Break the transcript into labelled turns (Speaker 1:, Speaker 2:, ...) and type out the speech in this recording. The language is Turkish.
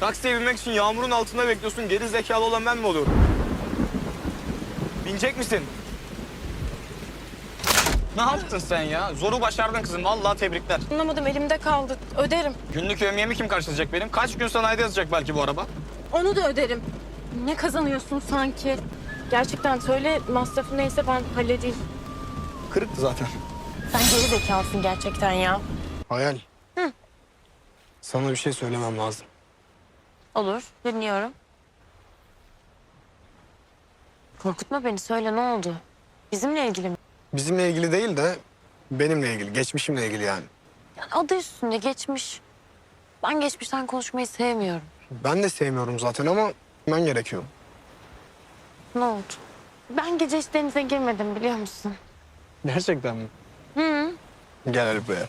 Speaker 1: Taksiye binmek için yağmurun altında bekliyorsun. Geri zekalı olan ben mi oluyorum? Binecek misin? Ne yaptın sen ya? Zoru başardın kızım. Vallahi tebrikler.
Speaker 2: Anlamadım elimde kaldı. Öderim.
Speaker 1: Günlük övmeyemi kim karşılayacak benim? Kaç gün sanayide yazacak belki bu araba?
Speaker 2: Onu da öderim. Ne kazanıyorsun sanki? Gerçekten söyle masrafı neyse ben halledeyim.
Speaker 1: Kırıktı zaten.
Speaker 2: Sen geri zekalısın gerçekten ya.
Speaker 3: Hayal. Sana bir şey söylemem lazım.
Speaker 2: Olur dinliyorum. Korkutma beni söyle ne oldu? Bizimle ilgili mi?
Speaker 3: Bizimle ilgili değil de benimle ilgili, geçmişimle ilgili yani.
Speaker 2: Yani adı üstünde geçmiş. Ben geçmişten konuşmayı sevmiyorum.
Speaker 3: Ben de sevmiyorum zaten ama ben gerekiyor.
Speaker 2: Ne oldu? Ben gece hiç denize girmedim biliyor musun?
Speaker 3: Gerçekten mi?
Speaker 2: Hı.
Speaker 3: Gel hadi buraya.